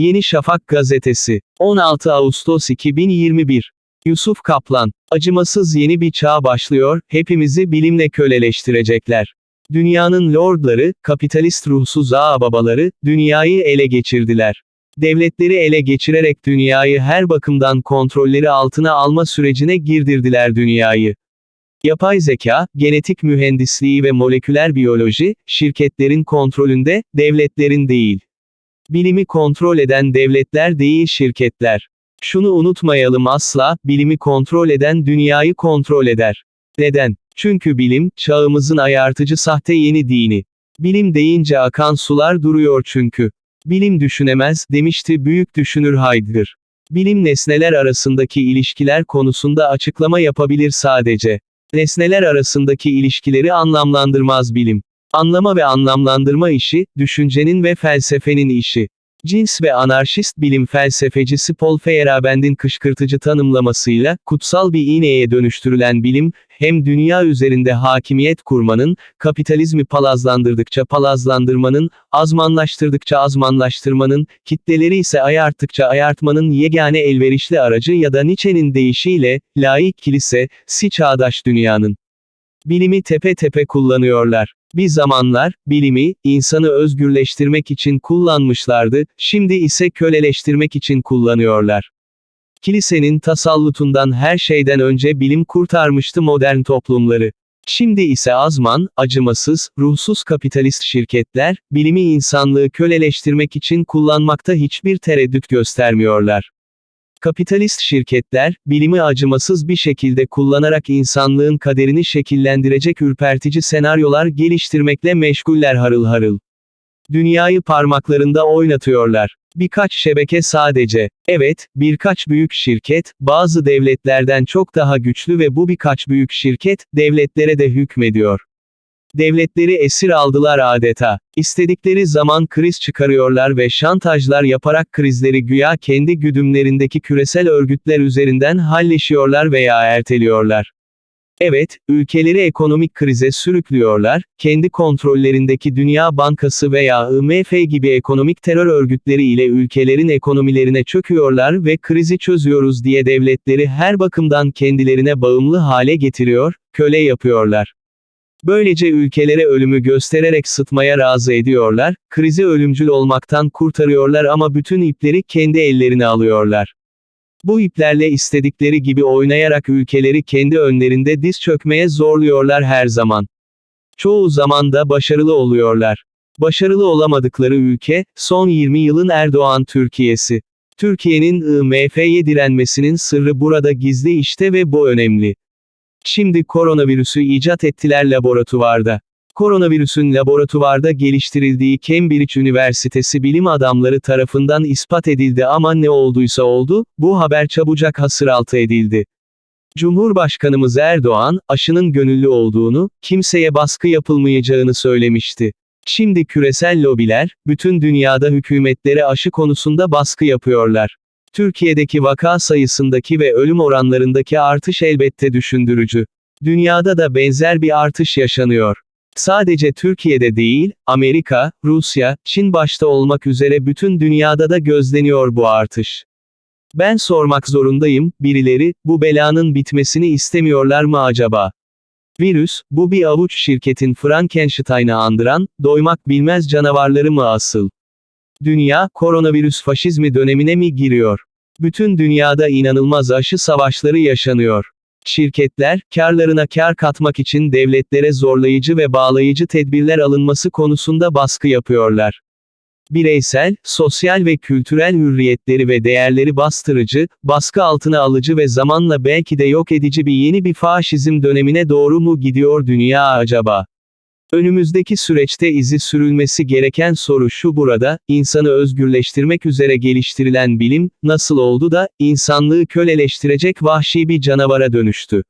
Yeni Şafak Gazetesi. 16 Ağustos 2021. Yusuf Kaplan. Acımasız yeni bir çağ başlıyor, hepimizi bilimle köleleştirecekler. Dünyanın lordları, kapitalist ruhsuz ağababaları, dünyayı ele geçirdiler. Devletleri ele geçirerek dünyayı her bakımdan kontrolleri altına alma sürecine girdirdiler dünyayı. Yapay zeka, genetik mühendisliği ve moleküler biyoloji, şirketlerin kontrolünde, devletlerin değil. Bilimi kontrol eden devletler değil şirketler. Şunu unutmayalım asla, bilimi kontrol eden dünyayı kontrol eder. Neden? Çünkü bilim, çağımızın ayartıcı sahte yeni dini. Bilim deyince akan sular duruyor çünkü. Bilim düşünemez, demişti büyük düşünür Heidegger. Bilim nesneler arasındaki ilişkiler konusunda açıklama yapabilir sadece. Nesneler arasındaki ilişkileri anlamlandırmaz bilim. Anlama ve anlamlandırma işi, düşüncenin ve felsefenin işi. Cins ve anarşist bilim felsefecisi Paul Feyerabend'in kışkırtıcı tanımlamasıyla, kutsal bir iğneye dönüştürülen bilim, hem dünya üzerinde hakimiyet kurmanın, kapitalizmi palazlandırdıkça palazlandırmanın, azmanlaştırdıkça azmanlaştırmanın, kitleleri ise ayarttıkça ayartmanın yegane elverişli aracı ya da Nietzsche'nin deyişiyle, laik kilise, si çağdaş dünyanın. Bilimi tepe tepe kullanıyorlar. Bir zamanlar, bilimi, insanı özgürleştirmek için kullanmışlardı, şimdi ise köleleştirmek için kullanıyorlar. Kilisenin tasallutundan her şeyden önce bilim kurtarmıştı modern toplumları. Şimdi ise azman, acımasız, ruhsuz kapitalist şirketler, bilimi insanlığı köleleştirmek için kullanmakta hiçbir tereddüt göstermiyorlar. Kapitalist şirketler, bilimi acımasız bir şekilde kullanarak insanlığın kaderini şekillendirecek ürpertici senaryolar geliştirmekle meşguller harıl harıl. Dünyayı parmaklarında oynatıyorlar. Birkaç şebeke sadece. Evet, birkaç büyük şirket, bazı devletlerden çok daha güçlü ve bu birkaç büyük şirket, devletlere de hükmediyor. Devletleri esir aldılar adeta. İstedikleri zaman kriz çıkarıyorlar ve şantajlar yaparak krizleri güya kendi güdümlerindeki küresel örgütler üzerinden halleşiyorlar veya erteliyorlar. Evet, ülkeleri ekonomik krize sürüklüyorlar, kendi kontrollerindeki Dünya Bankası veya IMF gibi ekonomik terör örgütleri ile ülkelerin ekonomilerine çöküyorlar ve krizi çözüyoruz diye devletleri her bakımdan kendilerine bağımlı hale getiriyor, köle yapıyorlar. Böylece ülkelere ölümü göstererek sıtmaya razı ediyorlar, krizi ölümcül olmaktan kurtarıyorlar ama bütün ipleri kendi ellerine alıyorlar. Bu iplerle istedikleri gibi oynayarak ülkeleri kendi önlerinde diz çökmeye zorluyorlar her zaman. Çoğu zaman da başarılı oluyorlar. Başarılı olamadıkları ülke, son 20 yılın Erdoğan Türkiye'si. Türkiye'nin IMF'ye direnmesinin sırrı burada gizli işte ve bu önemli. Şimdi koronavirüsü icat ettiler laboratuvarda. Koronavirüsün laboratuvarda geliştirildiği Cambridge Üniversitesi bilim adamları tarafından ispat edildi ama ne olduysa oldu, bu haber çabucak hasıraltı edildi. Cumhurbaşkanımız Erdoğan, aşının gönüllü olduğunu, kimseye baskı yapılmayacağını söylemişti. Şimdi küresel lobiler, bütün dünyada hükümetlere aşı konusunda baskı yapıyorlar. Türkiye'deki vaka sayısındaki ve ölüm oranlarındaki artış elbette düşündürücü. Dünyada da benzer bir artış yaşanıyor. Sadece Türkiye'de değil, Amerika, Rusya, Çin başta olmak üzere bütün dünyada da gözleniyor bu artış. Ben sormak zorundayım, birileri, bu belanın bitmesini istemiyorlar mı acaba? Virüs, bu bir avuç şirketin Frankenstein'ı andıran, doymak bilmez canavarları mı asıl? Dünya, koronavirüs faşizmi dönemine mi giriyor? Bütün dünyada inanılmaz aşı savaşları yaşanıyor. Şirketler, karlarına kar katmak için devletlere zorlayıcı ve bağlayıcı tedbirler alınması konusunda baskı yapıyorlar. Bireysel, sosyal ve kültürel hürriyetleri ve değerleri bastırıcı, baskı altına alıcı ve zamanla belki de yok edici bir yeni bir faşizm dönemine doğru mu gidiyor dünya acaba? Önümüzdeki süreçte izi sürülmesi gereken soru şu burada, insanı özgürleştirmek üzere geliştirilen bilim, nasıl oldu da, insanlığı köleleştirecek vahşi bir canavara dönüştü?